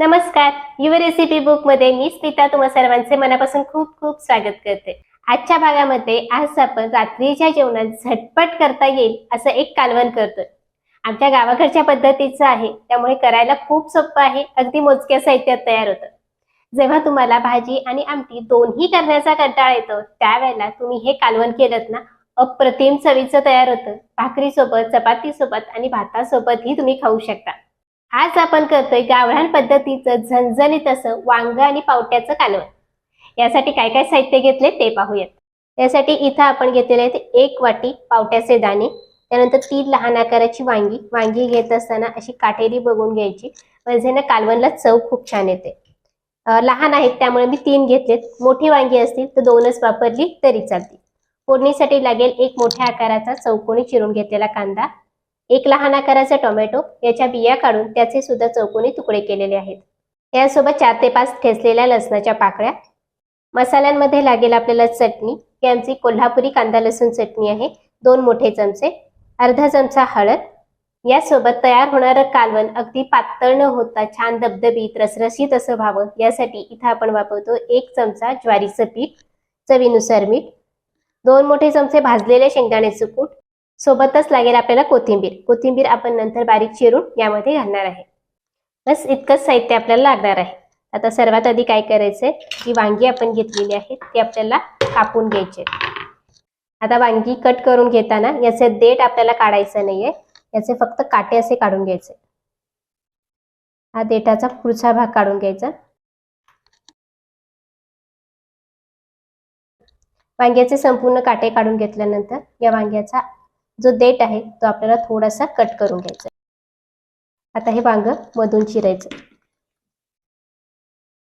नमस्कार. युव रेसिपी बुकमध्ये मी स्मिता तुम्हा सर्वांचे मनापासून खूप खूप स्वागत करते. आजच्या भागामध्ये आज आपण रात्रीच्या जेवणात झटपट करता येईल असं एक कालवण करतोय. आमच्या गावाकडच्या पद्धतीचं आहे. त्यामुळे करायला खूप सोपं आहे. अगदी मोजक्या साहित्यात तयार होतं. जेव्हा तुम्हाला भाजी आणि आमटी दोन्ही करण्याचा कंटाळा येतो त्यावेळेला तुम्ही हे कालवण केलं ना अप्रतिम चवीचं तयार होतं. भाकरीसोबत चपातीसोबत आणि भातासोबतही तुम्ही खाऊ शकता. आज आपण करतोय गावरान पद्धतीचं झणझणीत असं वांग आणि पावट्याचं कालवण. यासाठी काय काय साहित्य घेतले ते पाहूयात. त्यासाठी इथं आपण घेतलेले आहेत एक वाटी पावट्याचे दाणे त्यानंतर तीन लहान आकाराची वांगी वांगी घेत असताना अशी काटेरी बघून घ्यायची. म्हणजे ना कालवणला चव खूप छान येते. लहान आहेत त्यामुळे मी तीन घेतलेत. मोठी वांगी असतील तर दोनच वापरली तरी चालतील. फोडणीसाठी लागेल एक मोठ्या आकाराचा चौकोनी चिरून घेतलेला कांदा. एक लहान आकाराचा टोमॅटो याच्या बिया काढून त्याचे सुद्धा चौकोनी तुकडे केलेले आहेत. यासोबत चार ते पाच ठेचलेल्या लसणाच्या पाकळ्या मसाल्यांमध्ये लागेल आपल्याला चटणी ही आमची कोल्हापुरी कांदा लसूण चटणी आहे दोन मोठे चमचे अर्धा चमचा हळद. यासोबत तयार होणारं कालवण अगदी पातळ न होता छान दबदबीत रसरशीत असं व्हावं यासाठी इथं आपण वापरतो एक चमचा ज्वारीचं पीठ चवीनुसार मीठ दोन मोठे चमचे भाजलेले शेंगदाण्याचं कूट सोबतच लागेल आपल्याला कोथिंबीर. कोथिंबीर आपण नंतर बारीक चिरून यामध्ये घालणार आहे. बस इतकंच साहित्य आपल्याला लागणार आहे. आता सर्वात आधी काय करायचंय? की वांगी आपण घेतलेली आहे ती आपल्याला कापून घ्यायची आता वांगी कट करून घेताना याचे देठ आपल्याला काढायचं नाहीये. याचे फक्त काटे असे काढून घ्यायचे. हा देठाचा पुढचा भाग काढून घ्यायचा. वांग्याचे संपूर्ण काटे काढून घेतल्यानंतर या वांग्याचा जो देठ आहे तो आपल्याला थोडासा कट करून घ्यायचा आता हे वांग मधून चिरायचं.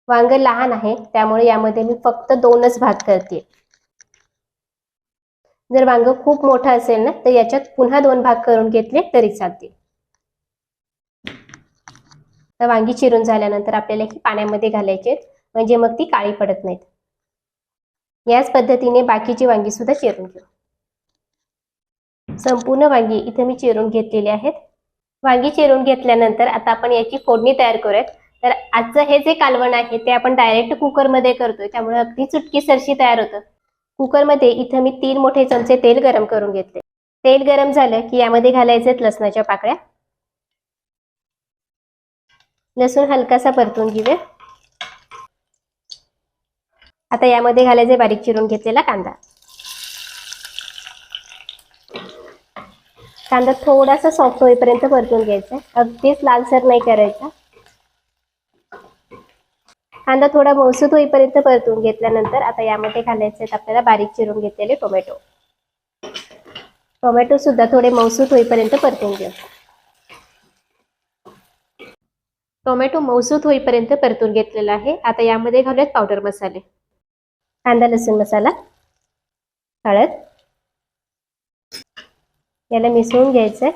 वांग लहान आहे त्यामुळे यामध्ये मी फक्त दोनच भाग करते. जर वांग खूप मोठं असेल ना तर याच्यात पुन्हा दोन भाग करून घेतले तरी चालतील तर वांगी चिरून झाल्यानंतर आपल्याला ही पाण्यामध्ये घालायचे म्हणजे मग ती काळी पडत नाहीत. याच पद्धतीने बाकीची वांगी सुद्धा चिरून घेऊ. संपूर्ण वांगी इथे मी चिरून घेतलेली आहेत. वांगी चिरून घेतल्यानंतर आता आपण याची फोडणी तयार करूयात. तर आजचं हे जे कालवण आहे ते आपण डायरेक्ट कुकरमध्ये करतोय. त्यामुळे अगदी चुटकी सरशी तयार होतं. कुकरमध्ये इथं मी तीन मोठे चमचे तेल गरम करून घेतले. तेल गरम झालं की यामध्ये घालायचे लसणाच्या पाकळ्या. लसूण हलकासा परतून घेऊया. आता यामध्ये घालायचे बारीक चिरून घेतलेला कांदा. कांदा थोडासा सॉफ्ट होईपर्यंत परतून घ्यायचा. अगदीच लालसर नाही करायचा. कांदा थोडा मौसूत होईपर्यंत परतून घेतल्यानंतर आता यामध्ये घालायचे आहेत आपल्याला बारीक चिरून घेतलेले टोमॅटो. टोमॅटो सुद्धा थोडे मौसूत होईपर्यंत परतून घेऊ. टोमॅटो मौसूत होईपर्यंत परतून घेतलेला आहे. आता यामध्ये घालूयात पावडर मसाले. कांदा लसूण मसाला हळद याला मिसळून घ्यायचं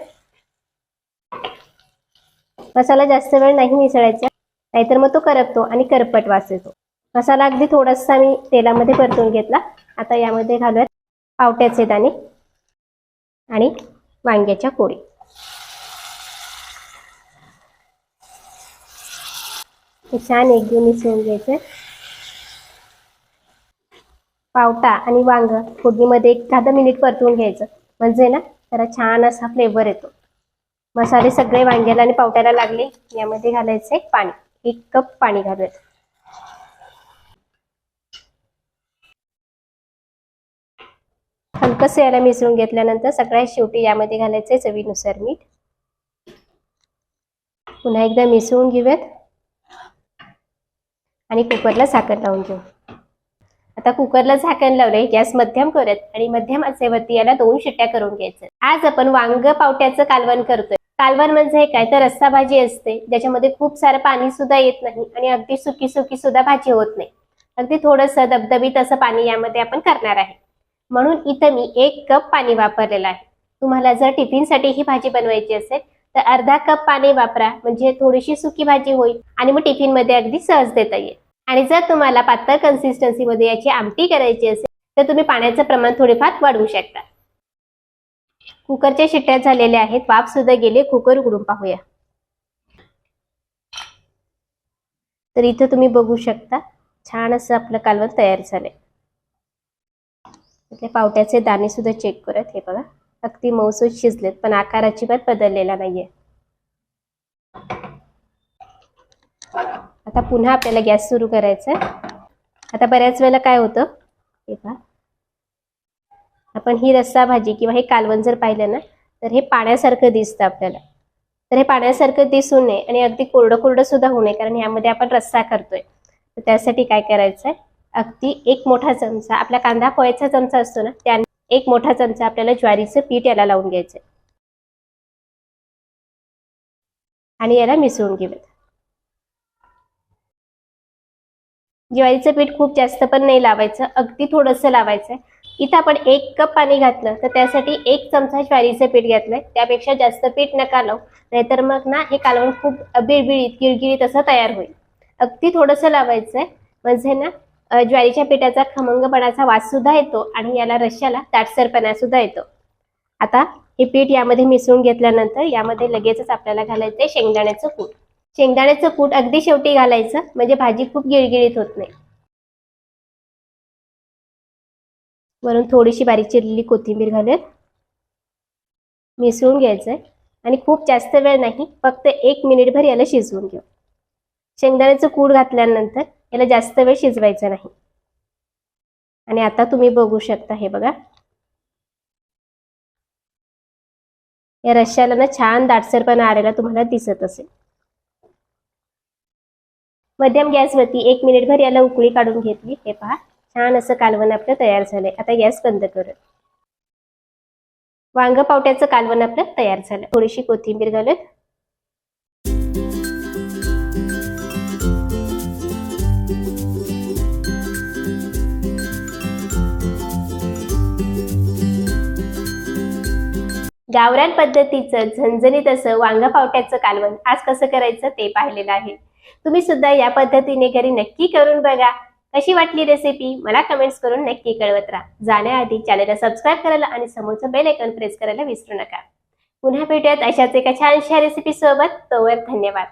मसाला जास्त वेळ नाही मिसळायचा नाहीतर मग तो करपतो आणि करपट वास येतो. मसाला अगदी थोडासा मी तेलामध्ये परतून घेतला. आता यामध्ये घालूयात पावट्याचे दाणे आणि वांग्याच्या कोळी छान एकदम मिसळून घ्यायचं पावटा आणि वांग फोडणीमध्ये एक दहा मिनिट परतून घ्यायचं. म्हणजे ना त्याला छान असा फ्लेवर येतो. मसाले सगळे वांग्याला आणि पावट्याला लागले. यामध्ये घालायचे पाणी. एक कप पाणी घालूयात. हलकस याला मिसळून घेतल्यानंतर सगळ्यात शेवटी यामध्ये घालायचे चवीनुसार मीठ. पुन्हा एकदा मिसळून घेऊयात. आणि कुकरला साखर लावून घेऊ. आता कुकरला झाकण लावलंय गॅस मध्यम करत आणि मध्यम आचेवरती याला दोन शिट्ट्या करून घ्यायचं. आज आपण वांग पावट्याचं कालवण करतोय. कालवण म्हणजे काय? तर रस्सा भाजी असते ज्याच्यामध्ये खूप सारं पाणी सुद्धा येत नाही आणि अगदी सुकी सुकी सुद्धा भाजी होत नाही. अगदी थोडंसं दबदबीत असं पाणी यामध्ये आपण करणार आहे. म्हणून इथं मी एक कप पाणी वापरलेलं आहे. तुम्हाला जर टिफिनसाठी ही भाजी बनवायची असेल तर अर्धा कप पाणी वापरा म्हणजे थोडीशी सुकी भाजी होईल आणि मग टिफिनमध्ये अगदी सहज देता येईल. आणि जर तुम्हाला पातळ कन्सिस्टन्सीमध्ये याची आमटी करायची असेल तर तुम्ही पाण्याचं प्रमाण थोडेफार वाढवू शकता. कुकरच्या शिट्ट्या झालेल्या आहेत. वाफ सुद्धा गेले. कुकर उघडून पाहूया. तर इथं तुम्ही बघू शकता छान असं आपलं कालवण तयार झालंय. इथले पावट्याचे दाणे सुद्धा चेक करत. हे बघा अगदी मऊसूत शिजलेत पण आकार अजिबात बदललेला नाहीये. आता पुन्हा आपल्याला गॅस सुरू करायचा आहे आता बऱ्याच वेळेला काय होतं? हे पहा. आपण ही रस्सा भाजी किंवा हे कालवण जर पाहिलं ना तर हे पाण्यासारखं दिसतं आपल्याला. तर हे पाण्यासारखं दिसू नये आणि अगदी कोरडं कोरडं सुद्धा होऊ नये कारण यामध्ये आपण रस्सा करतोय. तर त्यासाठी काय करायचं आहे अगदी एक मोठा चमचा आपला कांदा पोह्याचा चमचा असतो ना त्या एक मोठा चमचा आपल्याला ज्वारीचं पीठ याला लावून घ्यायचं आणि याला मिसळून घेऊयात. ज्वारीचं पीठ खूप जास्त पण नाही लावायचं अगदी थोडंसं लावायचं इथं आपण एक कप पाणी घातलं तर त्यासाठी एक चमचा ज्वारीचं पीठ घातलंय. त्यापेक्षा जास्त पीठ नका लावू नाहीतर मग ना हे कालवण खूप बिळबिळीत गिळगिळीत असं तयार होईल. अगदी थोडंसं लावायचंय. म्हणजे ना ज्वारीच्या पिठाचा खमंगपणाचा वास सुद्धा येतो आणि याला रश्याला दाटसरपणा सुद्धा येतो. आता हे पीठ यामध्ये मिसळून घेतल्यानंतर यामध्ये लगेचच आपल्याला घालायचंय शेंगदाण्याचं कूट. शेंगदाण्याचं कूट अगदी शेवटी घालायचं म्हणजे भाजी खूप गिळगिळीत होत नाही. वरून थोडीशी बारीक चिरलेली कोथिंबीर घालून मिसळून घ्यायचंय. आणि खूप जास्त वेळ नाही फक्त एक मिनिटभर याला शिजवून घेऊ. शेंगदाण्याचं कूट घातल्यानंतर याला जास्त वेळ शिजवायचं नाही. आणि आता तुम्ही बघू शकता हे बघा. या रश्याला ना छान दाटसरपणा आलेला तुम्हाला दिसत असेल. मध्यम गॅसवरती एक मिनिटभर याला उकळी काढून घेतली. हे पहा छान असं कालवण आपलं तयार झालंय. आता गॅस बंद करू. वांग पावट्याचं कालवण आपलं तयार झालं. थोडीशी कोथिंबीर घालत गावरान पद्धतीचं झणझणीत असं वांग पावट्याचं कालवण आज कसं करायचं ते पाहिलेलं आहे. तुम्ही सुद्धा या पद्धतीने घरी नक्की करून बघा. कशी वाटली रेसिपी मला कमेंट्स करून नक्की कळवत राहा. जाण्याआधी चॅनलला सबस्क्राईब करायला आणि समोरचं बेल आयकॉन प्रेस करायला विसरू नका. पुन्हा भेटूयात अशाच एका छानशा रेसिपी सोबत. तोवर धन्यवाद.